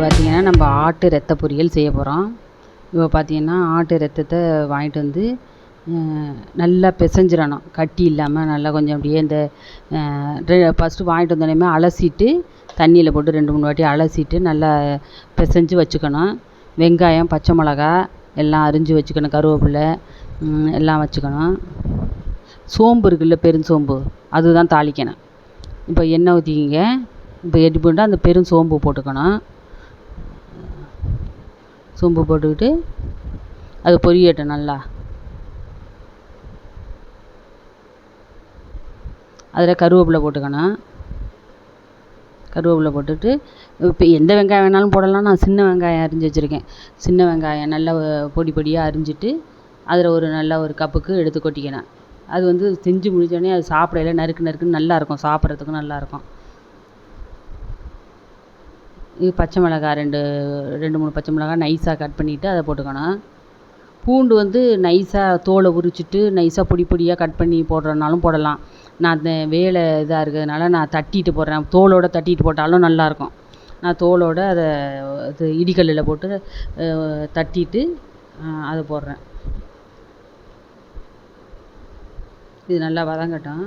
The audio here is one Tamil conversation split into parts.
பார்த்திங்கன்னா நம்ம ஆட்டு ரத்த பொரியல் செய்ய போகிறோம் இப்போ பார்த்திங்கன்னா ஆட்டு ரத்தத்தை வாங்கிட்டு வந்து நல்லா பிசைஞ்சிடணும். கட்டி இல்லாமல் நல்லா கொஞ்சம் அப்படியே இந்த ஃபஸ்ட்டு வாங்கிட்டு வந்தோடனே அலசிட்டு தண்ணியில் போட்டு ரெண்டு மூணு வாட்டி அலசிட்டு நல்லா பிசைஞ்சு வச்சுக்கணும். வெங்காயம் பச்சை மிளகா எல்லாம் அரிஞ்சு வச்சுக்கணும். கருவேப்பிலை எல்லாம் வச்சுக்கணும். சோம்பு இருக்குல்ல பெருஞ்சோம்பு அதுதான் தாளிக்கணும். இப்போ எண்ணெய் ஊற்றிக்கிங்க இப்போ எடி போட்டு அந்த பெரும் சோம்பு போட்டுக்கணும். சோம்பு போட்டுக்கிட்டு அது பொரியட்டும் நல்லா. அதில் கருவேப்பிலை போட்டுக்கணும். கருவேப்பிலை போட்டுட்டு இப்போ எந்த வெங்காயம் வேணாலும் போடலாம். நான் சின்ன வெங்காயம் அரிஞ்சு வச்சுருக்கேன். சின்ன வெங்காயம் நல்லா பொடி பொடியாக அரிஞ்சிட்டு அதில் ஒரு நல்ல ஒரு கப்புக்கு எடுத்து கொட்டிக்கணும். அது வந்து செஞ்சு முடித்தோடனே அது சாப்பிடையில நறுக்கு நறுக்குன்னு நல்லாயிருக்கும் சாப்பிட்றதுக்கும் நல்லாயிருக்கும் பச்சை மிளகா ரெண்டு ரெண்டு மூணு பச்சை மிளகா நைஸாக கட் பண்ணிவிட்டு அதை போட்டுக்கணும் பூண்டு வந்து நைஸாக தோலை உரிச்சிட்டு நைஸாக பொடி பொடியாக கட் பண்ணி போடுறதுனாலும் போடலாம். நான் அந்த வேலை இதாக இருக்கிறதுனால நான் தட்டிட்டு போடுறேன். தோலோடு தட்டிட்டு போட்டாலும் நல்லாயிருக்கும். நான் தோலோடு அதை இது இடிக்கல்லில் போட்டு தட்டிட்டு அதை போடுறேன். இது நல்லா வதங்கட்டும்.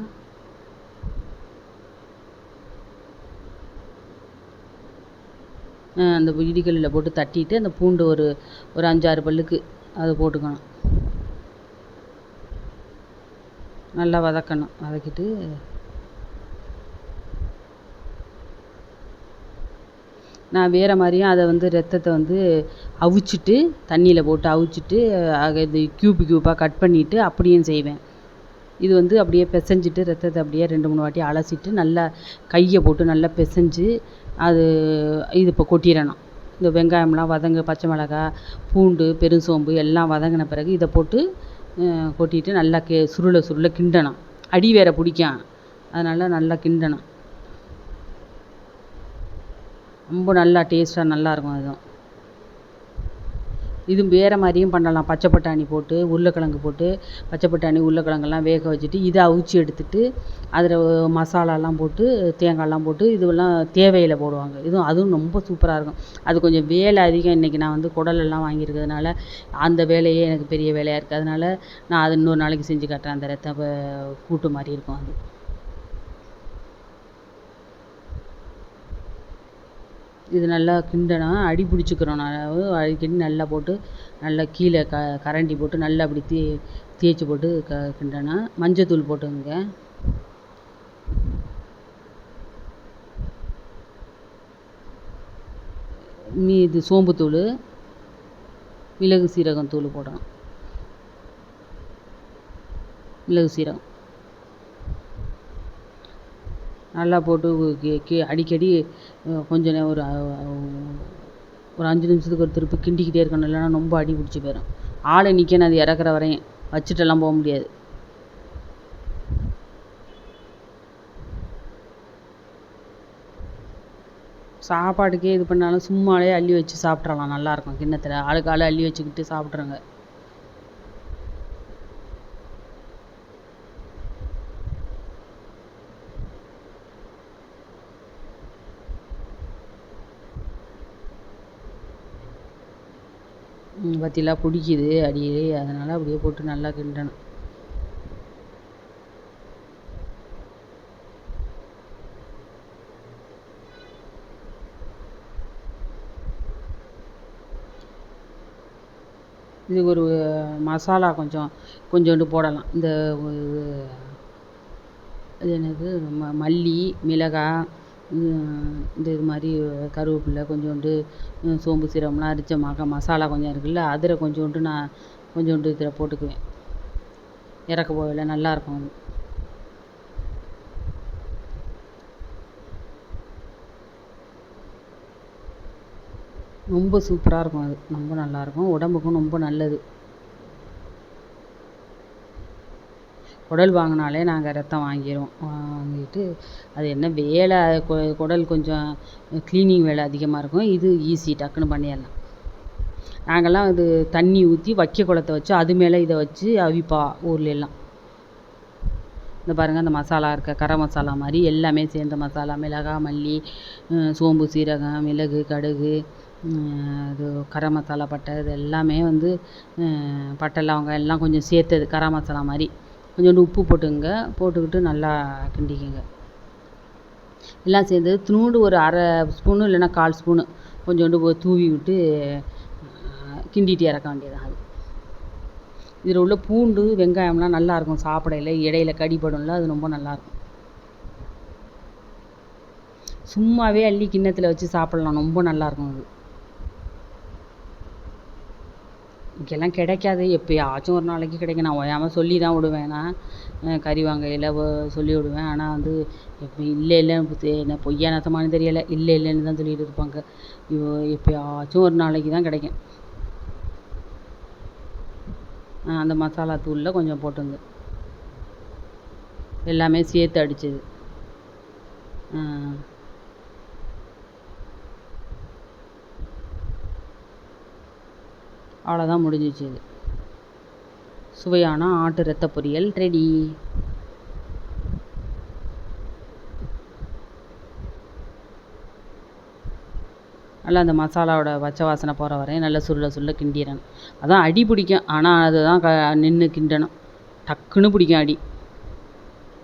அந்த இடிகல்லில் போட்டு தட்டிட்டு அந்த பூண்டு ஒரு ஒரு அஞ்சாறு பல்லுக்கு அதை போட்டுக்கணும். நல்லா வதக்கணும். வதக்கிட்டு நான் வேறு மாதிரியும் அதை வந்து ரத்தத்தை வந்து அவிச்சிட்டு தண்ணியில் போட்டு அவிச்சிட்டு இது க்யூப் க்யூப்பாக கட் பண்ணிவிட்டு அப்படியும் செய்வேன். இது வந்து அப்படியே பிசைஞ்சிட்டு ரத்தத்தை அப்படியே ரெண்டு மூணு வாட்டி அலசிட்டு நல்லா கையை போட்டு நல்லா பிசைஞ்சு அது இது இப்போ கொட்டிடணும். இந்த வெங்காயம்லாம் வதங்க பச்சை மிளகா பூண்டு பெருஞ்சோம்பு எல்லாம் வதங்கின பிறகு இதை போட்டு கொட்டிட்டு நல்லா கே சுருள சுருள கிண்டணும். அடி வேறு பிடிக்கும். அதனால் நல்லா கிண்டணும். ரொம்ப நல்லா டேஸ்ட்டாக நல்லாயிருக்கும் அதுவும். இது வேறு மாதிரியும் பண்ணலாம். பச்சை பட்டாணி போட்டு உருளைக்கிழங்கு போட்டு பச்சை பட்டாணி உருளைக்கிழங்கெல்லாம் வேக வச்சுட்டு இதை அவிச்சி எடுத்துட்டு அதில் மசாலாலாம் போட்டு தேங்காய்லாம் போட்டு இதுவெல்லாம் தேவையில் போடுவாங்க. இதுவும் அதுவும் ரொம்ப சூப்பராக இருக்கும். அது கொஞ்சம் வேலை அதிகம். இன்றைக்கி நான் வந்து குடலெல்லாம் வாங்கியிருக்கிறதுனால அந்த வேலையே எனக்கு பெரிய வேலையாக இருக்குது அதனால் நான் அதை இன்னொரு நாளைக்கு செஞ்சு காட்டுறேன். அந்த ரத்த கூட்டு மாதிரி இருக்கும் அது. இது நல்லா கிண்டணும் அடி பிடிச்சிக்கிறோம் நான் அடிக்கடி நல்லா போட்டு நல்லா கீழே க கரண்டி போட்டு நல்லா அப்படி தே தேய்ச்சி போட்டு க கிண்டணும் மஞ்சத்தூள் போட்டுக்கோங்க. மீ இது சோம்புத்தூள். மிளகு சீரகம் தூள் போடணும். மிளகு சீரகம். நல்லா போட்டு அடிக்கடி கொஞ்ச நே ஒரு ஒரு அஞ்சு நிமிஷத்துக்கு ஒரு திருப்பி கிண்டிக்கிட்டே இருக்கணும். இல்லைன்னா ரொம்ப அடி பிடிச்சி போயிடும் ஆளை நிற்கணும் அது இறக்குற வரையும் வச்சுட்டெல்லாம் போக முடியாது. சாப்பாட்டுக்கே இது பண்ணாலும் சும்மாவே அள்ளி வச்சு சாப்பிட்றலாம் நல்லாயிருக்கும் கிண்ணத்தில் ஆளுக்கு ஆள் அள்ளி வச்சுக்கிட்டு சாப்பிட்ருங்க பார்த்தீங்களா பிடிக்கிது அடி அதனால் அப்படியே போட்டு நல்லா கிண்டணும். இதுக்கு ஒரு மசாலா கொஞ்சம் கொஞ்சோண்டு போடலாம். இந்த அது என்னது? ம மல்லி மிளகாய் இந்த இது மாதிரி கருவேப்பில்லை கொஞ்சோண்டு சோம்பு சீரகம்லாம் அரைச்ச மக மசாலா கொஞ்சம் இருக்குல்ல அதில் கொஞ்சோண்டு நான் கொஞ்சோண்டு இதில் போட்டுக்குவேன். இறக்க போகல நல்லாயிருக்கும் அது. ரொம்ப சூப்பராக இருக்கும் அது. ரொம்ப நல்லாயிருக்கும் உடம்புக்கும் ரொம்ப நல்லது. குடல் வாங்கினாலே நாங்கள் ரத்தம் வாங்கிடுவோம் வாங்கிட்டு அது என்ன வேலை கு குடல் கொஞ்சம் க்ளீனிங் வேலை அதிகமாக இருக்கும். இது ஈஸி டக்குன்னு பண்ணிடலாம். நாங்கள்லாம் இது தண்ணி ஊற்றி வைக்க குளத்த வச்சு அது மேலே இதை வச்சு அவிப்பா ஊர்லெல்லாம் இந்த பாருங்கள் அந்த மசாலா இருக்க கரம் மசாலா மாதிரி எல்லாமே சேர்ந்த மசாலா மிளகா மல்லி சோம்பு சீரகம் மிளகு கடுகு இது கரம் மசாலா பட்டை இது எல்லாமே வந்து பட்டை லவங்கம் எல்லாம் கொஞ்சம் சேர்த்தது கரம் மசாலா மாதிரி. கொஞ்சோண்டு உப்பு போட்டுக்கோங்க போட்டுக்கிட்டு நல்லா கிண்டிக்கோங்க. எல்லாம் சேர்ந்து இத்தினூண்டு ஒரு அரை ஸ்பூனு இல்லைன்னா கால் ஸ்பூனு கொஞ்சோண்டு தூவி விட்டு கிண்டிட்டு இறக்க வேண்டியதுதான் அது. இதில் உள்ள பூண்டு வெங்காயம்லாம் நல்லாயிருக்கும் சாப்பிடையில் சாப்பிடையில. இடையில கடிபடும்ல அது ரொம்ப நல்லாயிருக்கும் சும்மாவே அள்ளி கிண்ணத்தில் வச்சு சாப்பிட்லாம். ரொம்ப நல்லாயிருக்கும் அது. இங்கெல்லாம் கிடைக்காது. எப்போயாச்சும் ஒரு நாளைக்கு கிடைக்கும். நான் ஓயாமல் சொல்லி தான் விடுவேன். நான் கறி வாங்கையில் சொல்லி விடுவேன். ஆனால் வந்து இப்போ இல்லை இல்லைன்னு என்ன பொய்யா நெசமானு தெரியலை. இல்லை இல்லைன்னு தான் சொல்லிகிட்டு இருப்பாங்க. ஐயோ எப்பயாச்சும் ஒரு நாளைக்கு தான் கிடைக்கும். அந்த மசாலா தூளில் கொஞ்சம் போட்டுங்க. எல்லாமே சேர்த்து அடித்தது அவ்வளோதான் முடிஞ்சிச்சு இது. சுவையான ஆட்டு ரத்த பொரியல். ரெடி நல்லா அந்த மசாலாவோட பச்சை வாசனை போகிற வரையும் நல்லா சுருள சுருள கிண்டிடணும். அதான் அடி பிடிக்கும். ஆனால் அதுதான் க நின்று கிண்டணும். டக்குன்னு பிடிக்கும் அடி.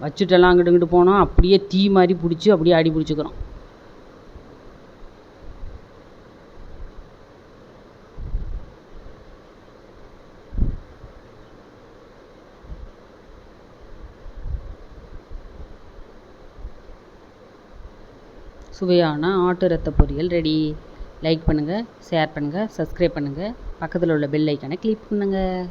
வச்சுட்டெல்லாம் அங்கிட்டு இங்கிட்டு போனால் அப்படியே தீ மாதிரி பிடிச்சி அப்படியே அடி பிடிச்சிக்கிறோம். சுவையான ஆட்டு ரத்த பொரியல் ரெடி லைக் பண்ணுங்கள் ஷேர் பண்ணுங்கள் சப்ஸ்கிரைப் பண்ணுங்கள் பக்கத்தில் உள்ள பெல் ஐக்கானை கிளிக் பண்ணுங்கள்